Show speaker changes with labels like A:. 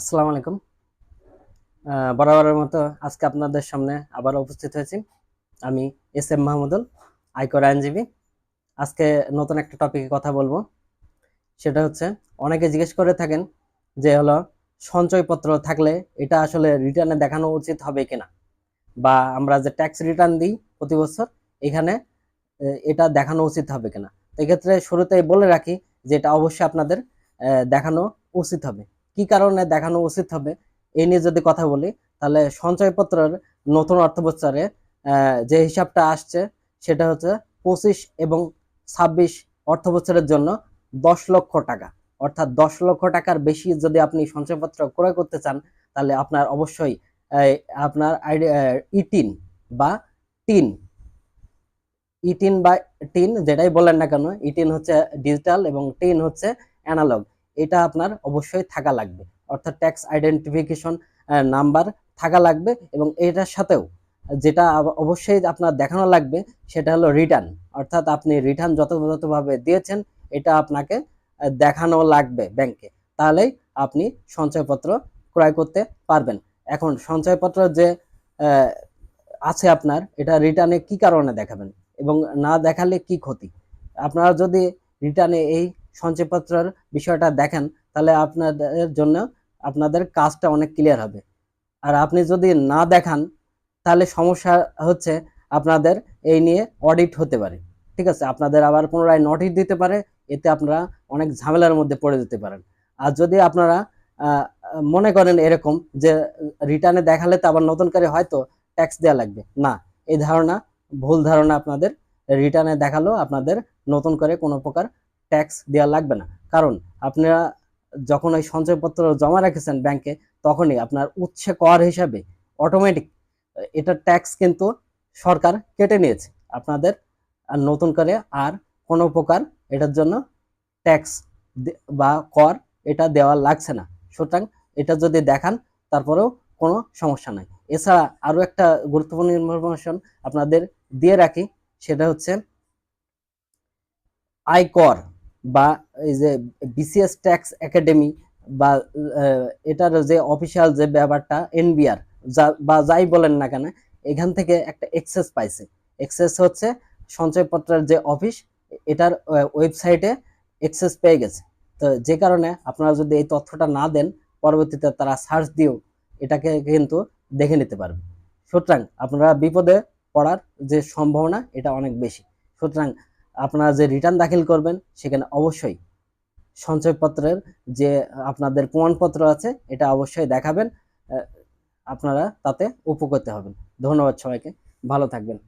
A: আসসালামু আলাইকুম। বরাবরের মতো আজকে আপনাদের সামনে আবার উপস্থিত হয়েছি আমি এস এম মাহমুদুল, আয়কর আইনজীবী। আজকে নতুন একটা টপিকে কথা বলব। সেটা হচ্ছে, অনেকে জিজ্ঞেস করে থাকেন যে হলো, সঞ্চয়পত্র থাকলে এটা আসলে রিটার্নে দেখানো উচিত হবে কিনা? বা আমরা যে ট্যাক্স রিটার্ন দিই প্রতি বছর, এখানে এটা দেখানো উচিত হবে কিনা? এক্ষেত্রে শুরুতেই বলে রাখি যে এটা অবশ্যই আপনাদের দেখানো উচিত হবে। কারণে দেখানো উচিত হবে? এই নিয়ে যদি কথা বলি, তাহলে সঞ্চয়পত্রের নতুন অর্থ বছরে যে হিসাবটা আসছে, সেটা হচ্ছে পঁচিশ এবং ছাব্বিশ অর্থ বছরের জন্য দশ লক্ষ টাকা। অর্থাৎ দশ লক্ষ টাকার বেশি যদি আপনি সঞ্চয়পত্র ক্রয় করতে চান, তাহলে আপনার অবশ্যই আপনার ইটিন বা টিন। ইটিন বা টিন, যেটাই বলেন না কেন, ইটিন হচ্ছে ডিজিটাল এবং টিন হচ্ছে অ্যানালগ। এটা আপনার অবশ্যই থাকা লাগবে। অর্থাৎ ট্যাক্স আইডেন্টিফিকেশন নাম্বার থাকা লাগবে এবং এটার সাথেও যেটা অবশ্যই আপনার দেখানো লাগবে সেটা হলো রিটার্ন অর্থাৎ আপনি রিটার্ন যথাযথভাবে দিয়েছেন, এটা আপনাকে দেখানো লাগবে ব্যাংকে তাহলেই আপনি সঞ্চয়পত্র ক্রয় করতে পারবেন। এখন সঞ্চয়পত্র যে আছে আপনার, এটা রিটার্নে কি কারণে দেখাবেন এবং না দেখালে কি ক্ষতি? আপনারা যদি রিটার্নে এই সঞ্চয়পত্রের বিষয়টা দেখেন, তাহলে আপনাদের জন্য আপনাদের কাজটা অনেক ক্লিয়ার হবে। আর আপনি যদি না দেখান, তাহলে সমস্যা হচ্ছে আপনাদের এই নিয়ে অডিট হতে পারে। ঠিক আছে? আপনাদের আবার পুনরায় নোটিশ দিতে পারে, এতে আপনারা অনেক ঝামেলার মধ্যে পড়ে যেতে পারেন। আর যদি আপনারা মনে করেন এরকম যে রিটার্নে দেখালে তো আবার নতুন করে হয়তো ট্যাক্স দেওয়া লাগবে। না, এই ধারণা, ভুল ধারণা আপনাদের রিটার্নে দেখালেও আপনাদের নতুন করে কোনো প্রকার ট্যাক্স দেওয়া লাগবে না। কারণ আপনারা যখন ওই সঞ্চয়পত্র জমা রেখেছেন ব্যাংকে তখনই আপনার উচ্ছে কর হিসাবে অটোমেটিক এটা ট্যাক্স কিন্তু সরকার কেটে নিয়েছে। আপনাদের নতুন করে আর কোনো প্রকার এটার জন্য ট্যাক্স বা কর এটা দেওয়া লাগছে না। সুতরাং এটা যদি দেখান, তারপরেও কোনো সমস্যা নাই। এছাড়া আরও একটা গুরুত্বপূর্ণ ইনফরমেশন আপনাদের দিয়ে রাখি, সেটা হচ্ছে আয়কর বা এই যে বিসিএস ট্যাক্স একাডেমি বা এটার যে অফিসিয়াল যে ব্যাপারটা এনবিআর যা, বা যাই বলেন না কেন, এখান থেকে একটা এক্সেস পাইছে। এক্সেস হচ্ছে সঞ্চয়পত্রের যে অফিস এটার ওয়েবসাইটে এক্সেস পেয়ে গেছে। তো যে কারণে আপনারা যদি এই তথ্যটা না দেন, পরবর্তীতে তারা সার্চ দিয়েও এটাকে কিন্তু দেখে নিতে পারবে। সুতরাং আপনারা বিপদে পড়ার যে সম্ভাবনা, এটা অনেক বেশি। সুতরাং আপনারা যে রিটার্ন দাখিল করবেন, সেখানে অবশ্যই সঞ্চয়পত্রের যে আপনাদের প্রমাণপত্র আছে, এটা অবশ্যই দেখাবেন আপনারা তাতে উপকৃত হবেন। ধন্যবাদ সবাইকে, ভালো থাকবেন।